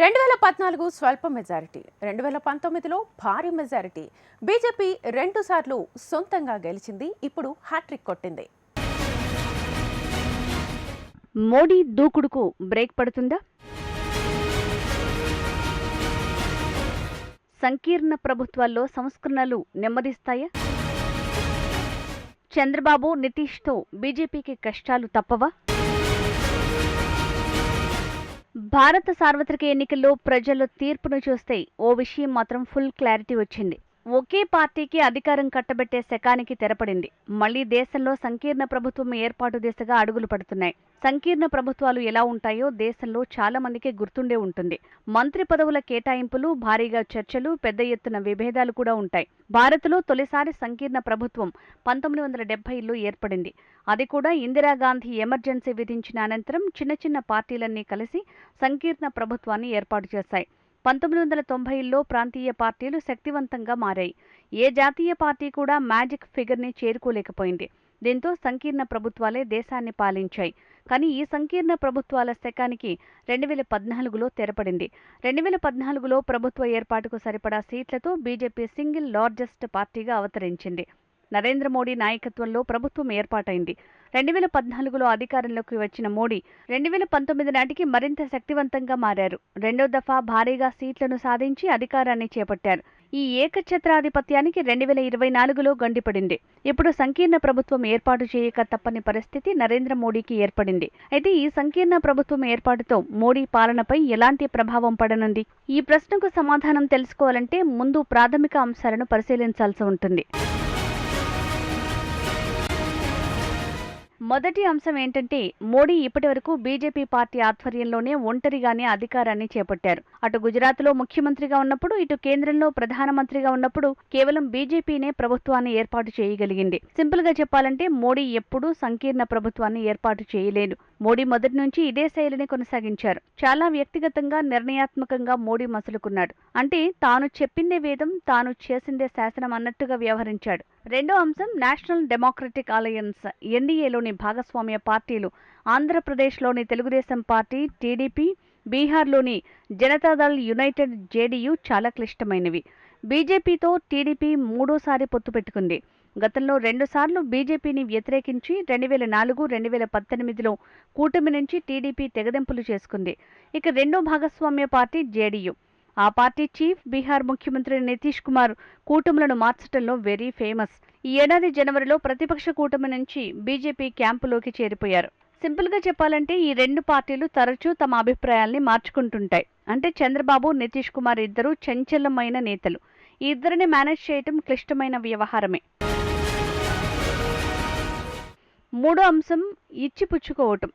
రెండు వేల పద్నాలుగు స్వల్ప మెజారిటీ రెండు వేల పంతొమ్మిదిలో భారీ మెజారిటీ. బీజేపీ రెండుసార్లు సొంతంగా గెలిచింది ఇప్పుడు హ్యాట్రిక్ కొట్టింది. మోడీ దూకుడుకు బ్రేక్ పడుతుందా? సంకీర్ణ ప్రభుత్వాల్లో సంస్కరణలు నెమ్మదిస్తాయా? చంద్రబాబు నితీష్తో బీజేపీకి కష్టాలు తప్పవా? భారత సార్వత్రిక ఎన్నికల్లో ప్రజల తీర్పును చూస్తే ఓ విషయం మాత్రం ఫుల్ క్లారిటీ వచ్చింది. ఒకే పార్టీకి అధికారం కట్టబెట్టే శకానికి తెరపడింది. మళ్ళీ దేశంలో సంకీర్ణ ప్రభుత్వం ఏర్పాటు దిశగా అడుగులు పడుతున్నాయి. సంకీర్ణ ప్రభుత్వాలు ఎలా ఉంటాయో దేశంలో చాలా మందికి గుర్తుండే ఉంటుంది. మంత్రి పదవుల కేటాయింపులు భారీగా చర్చలు పెద్ద ఎత్తున విభేదాలు కూడా ఉంటాయి. భారత్లో తొలిసారి సంకీర్ణ ప్రభుత్వం పంతొమ్మిది వందల డెబ్బైలో ఏర్పడింది. అది కూడా ఇందిరాగాంధీ ఎమర్జెన్సీ విధించిన అనంతరం చిన్న చిన్న పార్టీలన్నీ కలిసి సంకీర్ణ ప్రభుత్వాన్ని ఏర్పాటు చేశాయి. పంతొమ్మిది వందల తొంభైలో ప్రాంతీయ పార్టీలు శక్తివంతంగా మారాయి. ఏ జాతీయ పార్టీ కూడా మ్యాజిక్ ఫిగర్ని చేరుకోలేకపోయింది. దీంతో సంకీర్ణ ప్రభుత్వాలే దేశాన్ని పాలించాయి. కానీ ఈ సంకీర్ణ ప్రభుత్వాల శకానికి రెండు వేల పద్నాలుగులో తెరపడింది. రెండు వేల పద్నాలుగులో ప్రభుత్వ ఏర్పాటుకు సరిపడా సీట్లతో బీజేపీ సింగిల్ లార్జెస్ట్ పార్టీగా అవతరించింది. నరేంద్ర మోడీ నాయకత్వంలో ప్రభుత్వం ఏర్పాటైంది. రెండు వేల పద్నాలుగులో అధికారంలోకి వచ్చిన మోడీ రెండు వేల పంతొమ్మిది నాటికి మరింత శక్తివంతంగా మారారు. రెండో దఫా భారీగా సీట్లను సాధించి అధికారాన్ని చేపట్టారు. ఈ ఏకఛత్రాధిపత్యానికి రెండు వేల ఇరవై నాలుగులో గండిపడింది. ఇప్పుడు సంకీర్ణ ప్రభుత్వం ఏర్పాటు చేయక తప్పని పరిస్థితి నరేంద్ర మోడీకి ఏర్పడింది. అయితే ఈ సంకీర్ణ ప్రభుత్వం ఏర్పాటుతో మోడీ పాలనపై ఎలాంటి ప్రభావం పడనుంది? ఈ ప్రశ్నకు సమాధానం తెలుసుకోవాలంటే ముందు ప్రాథమిక అంశాలను పరిశీలించాల్సి ఉంటుంది. మొదటి అంశం ఏంటంటే మోడీ ఇప్పటివరకు బీజేపీ పార్టీ ఆధ్వర్యంలోనే ఒంటరిగానే అధికారాన్ని చేపట్టారు. అటు గుజరాత్లో ముఖ్యమంత్రిగా ఉన్నప్పుడు ఇటు కేంద్రంలో ప్రధానమంత్రిగా ఉన్నప్పుడు కేవలం బీజేపీనే ప్రభుత్వాన్ని ఏర్పాటు చేయగలిగింది. సింపుల్గా చెప్పాలంటే మోడీ ఎప్పుడూ సంకీర్ణ ప్రభుత్వాన్ని ఏర్పాటు చేయలేదు మోడీ మొదటి నుంచి ఇదే శైలిని కొనసాగించారు. చాలా వ్యక్తిగతంగా నిర్ణయాత్మకంగా మోడీ మసులుకున్నాడు. అంటే తాను చెప్పిందే వేదం తాను చేసిందే శాసనం అన్నట్టుగా వ్యవహరించాడు. రెండో అంశం నేషనల్ డెమోక్రటిక్ అలయన్స్ ఎన్డీఏలోని భాగస్వామ్య పార్టీలు. ఆంధ్రప్రదేశ్లోని తెలుగుదేశం పార్టీ టీడీపీ బీహార్లోని జనతాదళ్ యునైటెడ్ జేడీయూ చాలా క్లిష్టమైనవి. బీజేపీతో టీడీపీ మూడోసారి పొత్తు పెట్టుకుంది. గతంలో రెండుసార్లు బీజేపీని వ్యతిరేకించి రెండు వేల నాలుగు రెండు వేల పద్దెనిమిదిలో కూటమి నుంచి టీడీపీ తెగదెంపులు చేసుకుంది. ఇక రెండో భాగస్వామ్య పార్టీ జేడీయూ. ఆ పార్టీ చీఫ్ బీహార్ ముఖ్యమంత్రి నితీష్ కుమార్ కూటములను మార్చడంలో వెరీ ఫేమస్. ఈ ఏడాది జనవరిలో ప్రతిపక్ష కూటమి నుంచి బీజేపీ క్యాంపులోకి చేరిపోయారు. సింపుల్గా చెప్పాలంటే ఈ రెండు పార్టీలు తరచూ తమ అభిప్రాయాల్ని మార్చుకుంటుంటాయి. అంటే చంద్రబాబు నితీష్ కుమార్ ఇద్దరు చంచలమైన నేతలు. ఈ ఇద్దరిని మేనేజ్ చేయటం క్లిష్టమైన వ్యవహారమే. మూడో అంశం ఇచ్చిపుచ్చుకోవటం.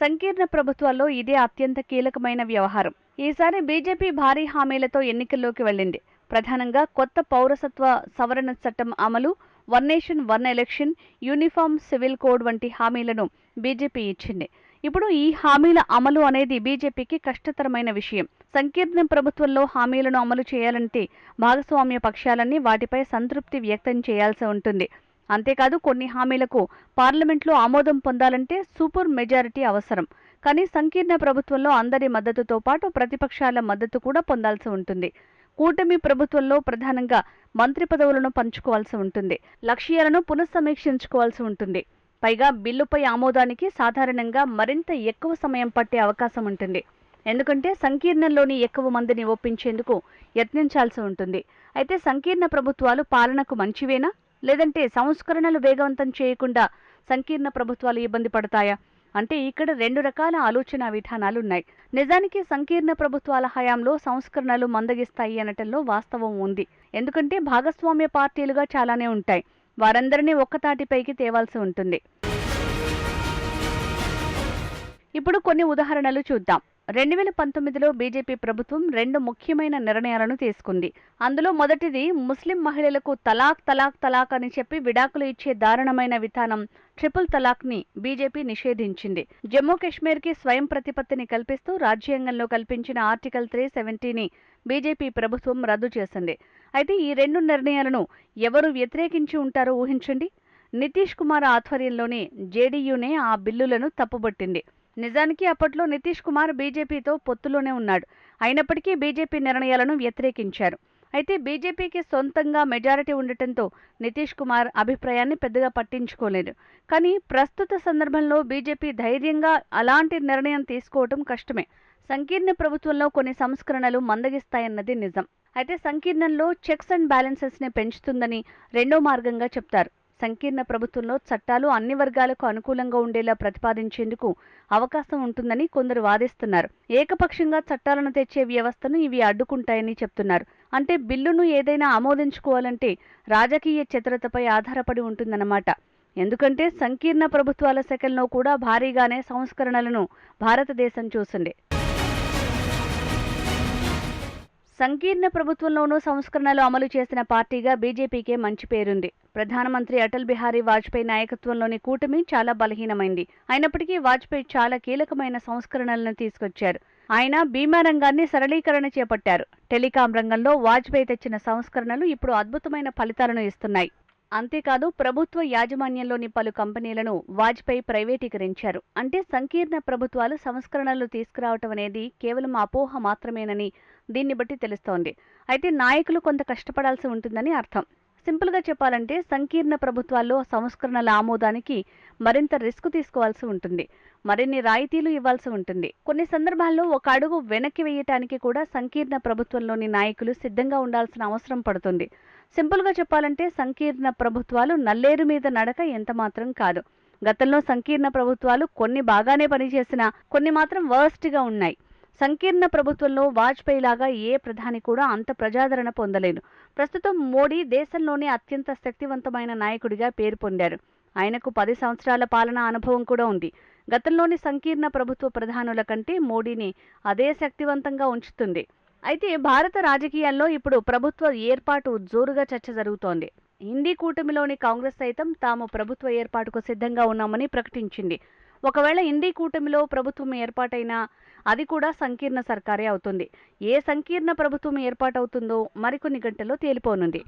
సంకీర్ణ ప్రభుత్వాల్లో ఇదే అత్యంత కీలకమైన వ్యవహారం. ఈసారి బీజేపీ భారీ హామీలతో ఎన్నికల్లోకి వెళ్ళింది. ప్రధానంగా కొత్త పౌరసత్వ సవరణ చట్టం అమలు one nation one election uniform civil code వంటి హామీలను బీజేపీ ఇచ్చింది. ఇప్పుడు ఈ హామీల అమలు అనేది బీజేపీకి కష్టతరమైన విషయం. సంకీర్ణ ప్రభుత్వంలో హామీలను అమలు చేయాలంటే భాగస్వామ్య పక్షాలన్నీ వాటిపై సంతృప్తి వ్యక్తం చేయాల్సి ఉంటుంది. అంతేకాదు కొన్ని హామీలకు పార్లమెంట్లో ఆమోదం పొందాలంటే సూపర్ మెజారిటీ అవసరం. కానీ సంకీర్ణ ప్రభుత్వంలో అందరి మద్దతుతో పాటు ప్రతిపక్షాల మద్దతు కూడా పొందాల్సి ఉంటుంది. కూటమి ప్రభుత్వంలో ప్రధానంగా మంత్రి పదవులను పంచుకోవాల్సి ఉంటుంది. లక్ష్యాలను పునఃసమీక్షించుకోవాల్సి ఉంటుంది. పైగా బిల్లుపై ఆమోదానికి సాధారణంగా మరింత ఎక్కువ సమయం పట్టే అవకాశం ఉంటుంది. ఎందుకంటే సంకీర్ణంలోని ఎక్కువ మందిని ఒప్పించేందుకు యత్నించాల్సి ఉంటుంది. అయితే సంకీర్ణ ప్రభుత్వాలు పాలనకు మంచివేనా? లేదంటే సంస్కరణలు వేగవంతం చేయకుండా సంకీర్ణ ప్రభుత్వాలు ఇబ్బంది పడతాయా? అంటే ఇక్కడ రెండు రకాల ఆలోచన విధానాలు ఉన్నాయి నిజానికి సంకీర్ణ ప్రభుత్వాల హయాంలో సంస్కరణలు మందగిస్తాయి అనటంలో వాస్తవం ఉంది. ఎందుకంటే భాగస్వామ్య పార్టీలుగా చాలానే ఉంటాయి. వారందరినీ ఒక్కతాటిపైకి తేవాల్సి ఉంటుంది. ఇప్పుడు కొన్ని ఉదాహరణలు చూద్దాం. రెండు వేల పంతొమ్మిదిలో బీజేపీ ప్రభుత్వం రెండు ముఖ్యమైన నిర్ణయాలను తీసుకుంది. అందులో మొదటిది ముస్లిం మహిళలకు తలాక్ తలాక్ తలాక్ అని చెప్పి విడాకులు ఇచ్చే దారుణమైన విధానం ట్రిపుల్ తలాక్ని బీజేపీ నిషేధించింది. జమ్మూ కాశ్మీర్కి స్వయం ప్రతిపత్తిని కల్పిస్తూ రాజ్యాంగంలో కల్పించిన ఆర్టికల్ త్రీ సెవెంటీని బీజేపీ ప్రభుత్వం రద్దు చేసింది. అయితే ఈ రెండు నిర్ణయాలను ఎవరు వ్యతిరేకించి ఉంటారో ఊహించండి. నితీష్ కుమార్ ఆధ్వర్యంలోని జేడీయూనే ఆ బిల్లులను తప్పుబట్టింది. నిజానికి అప్పట్లో నితీష్ కుమార్ బీజేపీతో పొత్తులోనే ఉన్నాడు. అయినప్పటికీ బీజేపీ నిర్ణయాలను వ్యతిరేకించారు. అయితే బీజేపీకి సొంతంగా మెజారిటీ ఉండటంతో నితీష్ కుమార్ అభిప్రాయాన్ని పెద్దగా పట్టించుకోలేదు. కానీ ప్రస్తుత సందర్భంలో బీజేపీ ధైర్యంగా అలాంటి నిర్ణయం తీసుకోవటం కష్టమే. సంకీర్ణ ప్రభుత్వంలో కొన్ని సంస్కరణలు మందగిస్తాయన్నది నిజం. అయితే సంకీర్ణంలో చెక్స్ అండ్ బ్యాలెన్సెస్ని పెంచుతుందని రెండో మార్గంగా చెప్తారు. సంకీర్ణ ప్రభుత్వంలో చట్టాలు అన్ని వర్గాలకు అనుకూలంగా ఉండేలా ప్రతిపాదించేందుకు అవకాశం ఉంటుందని కొందరు వాదిస్తున్నారు. ఏకపక్షంగా చట్టాలను తెచ్చే వ్యవస్థను ఇవి అడ్డుకుంటాయని చెప్తున్నారు. అంటే బిల్లును ఏదైనా ఆమోదించుకోవాలంటే రాజకీయ చతురతపై ఆధారపడి ఉంటుందన్నమాట. ఎందుకంటే సంకీర్ణ ప్రభుత్వాల సెకల్లో కూడా భారీగానే సంస్కరణలను భారతదేశం చూసింది. సంకీర్ణ ప్రభుత్వంలోనూ సంస్కరణలు అమలు చేసిన పార్టీగా బీజేపీకే మంచి పేరుంది. ప్రధానమంత్రి అటల్ బిహారీ వాజ్పేయి నాయకత్వంలోని కూటమి చాలా బలహీనమైంది. అయినప్పటికీ వాజ్పేయి చాలా కీలకమైన సంస్కరణలను తీసుకొచ్చారు. ఆయన బీమా రంగాన్ని సరళీకరణ చేపట్టారు. టెలికాం రంగంలో వాజ్పేయి తెచ్చిన సంస్కరణలు ఇప్పుడు అద్భుతమైన ఫలితాలను ఇస్తున్నాయి. అంతేకాదు ప్రభుత్వ యాజమాన్యంలోని పలు కంపెనీలను వాజ్పేయి ప్రైవేటీకరించారు. అంటే సంకీర్ణ ప్రభుత్వాలు సంస్కరణలు తీసుకురావటం అనేది కేవలం అపోహ మాత్రమేనని దీన్ని బట్టి తెలుస్తోంది. అయితే నాయకులు కొంత కష్టపడాల్సి ఉంటుందని అర్థం. సింపుల్గా చెప్పాలంటే సంకీర్ణ ప్రభుత్వాల్లో సంస్కరణల ఆమోదానికి మరింత రిస్క్ తీసుకోవాల్సి ఉంటుంది. మరిన్ని రాయితీలు ఇవ్వాల్సి ఉంటుంది. కొన్ని సందర్భాల్లో ఒక అడుగు వెనక్కి వేయటానికి కూడా సంకీర్ణ ప్రభుత్వంలోని నాయకులు సిద్ధంగా ఉండాల్సిన అవసరం పడుతుంది. సింపుల్గా చెప్పాలంటే సంకీర్ణ ప్రభుత్వాలు నల్లేరు మీద నడక ఎంత మాత్రం కాదు. గతంలో సంకీర్ణ ప్రభుత్వాలు కొన్ని బాగానే పనిచేసినా కొన్ని మాత్రం వర్స్ట్గా ఉన్నాయి. సంకీర్ణ ప్రభుత్వంలో వాజ్పేయి లాగా ఏ ప్రధాని కూడా అంత ప్రజాదరణ పొందలేదు. ప్రస్తుతం మోడీ దేశంలోనే అత్యంత శక్తివంతమైన నాయకుడిగా పేరు పొందారు. ఆయనకు పది సంవత్సరాల పాలనా అనుభవం కూడా ఉంది. గతంలోని సంకీర్ణ ప్రభుత్వ ప్రధానుల కంటే మోడీని అదే శక్తివంతంగా ఉంచుతుంది. అయితే భారత రాజకీయాల్లో ఇప్పుడు ప్రభుత్వ ఏర్పాటు జోరుగా చర్చ జరుగుతోంది. హిందీ కూటమిలోని కాంగ్రెస్ సైతం తాము ప్రభుత్వ ఏర్పాటుకు సిద్ధంగా ఉన్నామని ప్రకటించింది. ఒకవేళ హిందీ కూటమిలో ప్రభుత్వం ఏర్పాటైనా అది కూడా సంకీర్ణ సర్కారే అవుతుంది. ఏ సంకీర్ణ ప్రభుత్వం ఏర్పాటవుతుందో మరికొన్ని గంటల్లో తేలిపోనుంది.